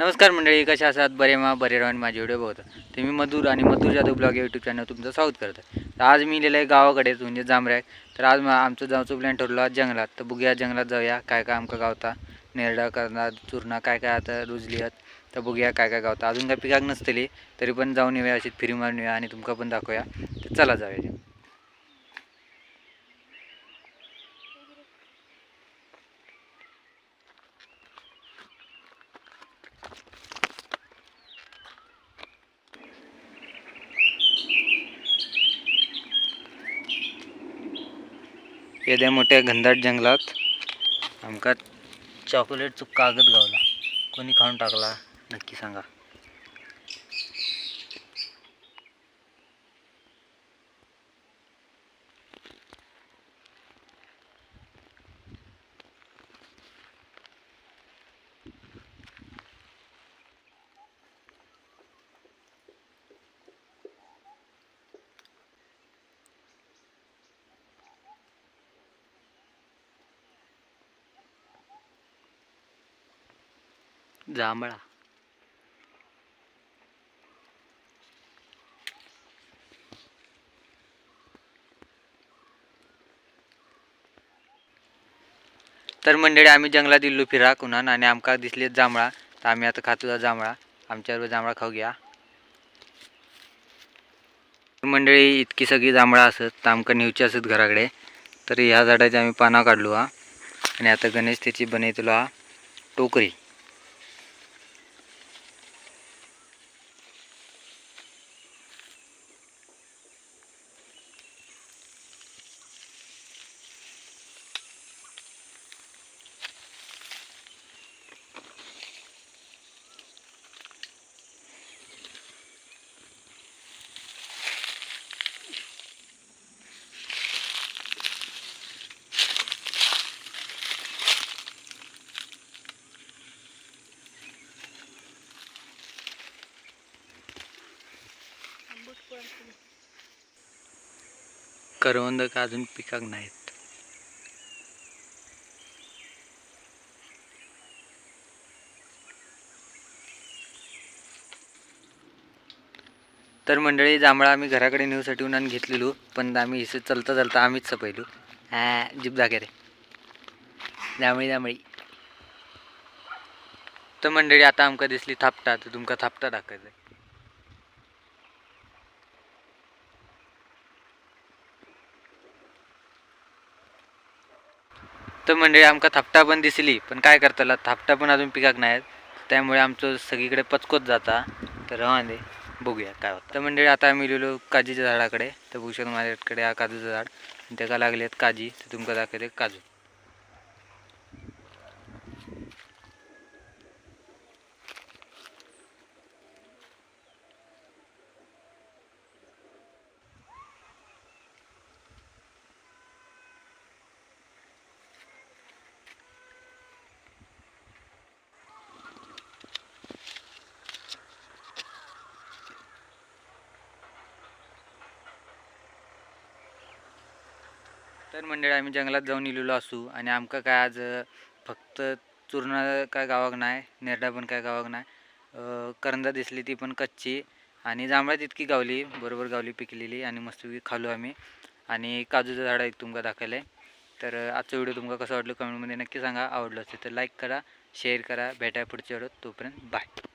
नमस्कार मंडळी कशा असात बरे मा बरे राहून माझे व्हिडिओ बघता ते मी मधुर आणि Madhur Jadhav blog YouTube channel तुमचं स्वागत करतो आहे. तर आज मी लिहिलं आहे गावाकडे म्हणजे जांभऱ्या. तर आज मग आमचं जाऊचं प्लॅन ठरलो आज जंगलात. तर बघूया जंगलात जाऊया काय काय आमका गावता. नेरडा करणार चुरणा काय काय आता रुजली तर बघूया काय काय गावता. अजून काय पिकाक नसतली तरी पण जाऊन येऊया अशी फिरी मारून येऊया आणि तुमका पण दाखवूया. तर चला जाऊया. येद्या मोठ्या घनदाट जंगलात. आमका चॉकलेटचं कागद गावला. कोणी खाऊन टाकला? नक्की सांगा. जांभळा. तर मंडळी आम्ही जंगलात इल्लो फिरा कुणान आणि आमका दिसले जांभळा. तर आम्ही आता खातो जांभळा. आमच्यावर जांभळा खाऊ घ्या. मंडळी इतकी सगळी जांभळा असत तर आमकां नेवची असत घराकडे. तर ह्या झाडाची आम्ही पाना काढलो हा. आणि आता गणेश त्याची बनयतलो हा टोकरी. करवंद का अजून पिकाक नाहीत? तर मंडळी जांभळा आम्ही घराकडे नेऊसाठी उन्हान घेतलेलो पण आम्ही इथे चलता चलता आम्हीच सपयलो. हा जीप जागे रे. जांभळी जांभळी. तर मंडळी आता आमका दिसली थापटा तर तुमका थापटा दाखवायचं तर मंडळी म्हणजे आमकां थापटा पण दिसली पण काय करतला थापटा पण अजून पिकाक नाही त्यामुळे आमचं सगळीकडे पचकोत जाता. तर हा दे बघूया काय होतं. तर मंडळी आता आम्ही लिहिलो काजीच्या झाडाकडे. तर भूषण माझ्याकडे हा काजूचं झाड. आणि त्याला लागले आहेत काजी. तर तुमका दाखवते काजू. तर मंडळी आम्ही जंगलात जाऊन इलेलो असू आणि आमका काय आज फक्त चूर्ण काय गावाक नाही नेरडा पण काय गावाक नाही करंदा दिसली ती पण कच्ची आणि जांभळा तितकी गावली बरोबर गावली पिकलेली आणि मस्त खालो आम्ही. आणि काजूचं झाड एक तुमका दाखवलं आहे तर अ, आजचा व्हिडिओ तुमका कसं वाटलं कमेंटमध्ये नक्की सांगा. आवडलं असेल तर लाईक करा शेअर करा. भेटा पुढच्या व्हिडिओत तोपर्यंत बाय.